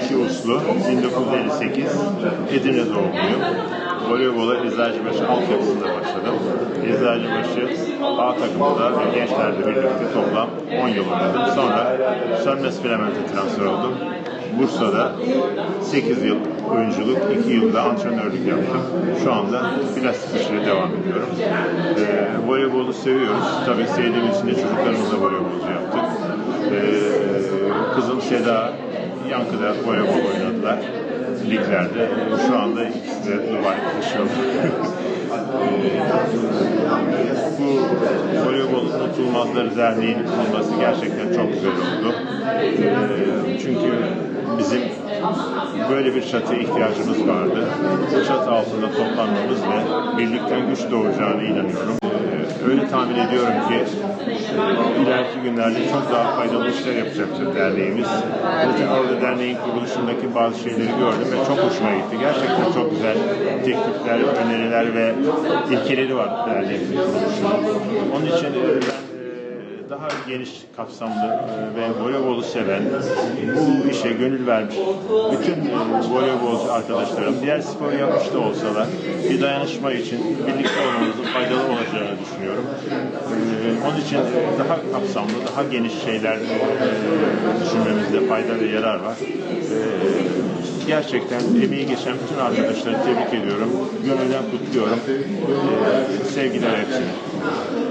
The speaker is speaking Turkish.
Zeki Uslu, 1958, Edirne doğumluyum. Voleybola Eczacıbaşı altyapısında başladım. Eczacıbaşı A takımında ve gençlerle birlikte toplam 10 yıl oynadım. Sonra Sönmez Flement'e transfer oldum. Bursa'da 8 yıl oyunculuk, 2 yılda antrenörlük yaptım. Şu anda plastik işine devam ediyorum. Ee, voleybolu seviyoruz. Tabii sevdiğimiz için de çocuklarımızla voleybolcu yaptık. Ee, kızım Seda, Yankı'da voleybol oynadılar liglerde. Şu anda ikisi de Dubai yaşıyor. bu Voleybol Unutulmazları Derneği'nin kurulması gerçekten çok güzel oldu. Ee, Çünkü bizim böyle bir çatıya ihtiyacımız vardı. Bu çatı altında toplanmamız ve birlikten güç doğacağına inanıyorum. Öyle tahmin ediyorum ki ileriki günlerde çok daha faydalı işler yapacaktır derneğimiz. Zaten orada derneğin kuruluşundaki bazı şeyleri gördüm ve çok hoşuma gitti. Gerçekten çok güzel teklifler, öneriler ve ilkeleri var derneğimizin kuruluşunun. Onun için daha geniş kapsamlı e, ve voleybolu seven, bu işe gönül vermiş bütün e, voleybolcu arkadaşlarım diğer spor yapmış da olsalar bir dayanışma için birlikte olmamızın faydalı olacağını düşünüyorum. E, Onun için daha kapsamlı, daha geniş şeyler düşünmemizde fayda ve yarar var. Gerçekten emeği geçen bütün arkadaşları tebrik ediyorum. Gönülden kutluyorum. Sevgiler hepsine.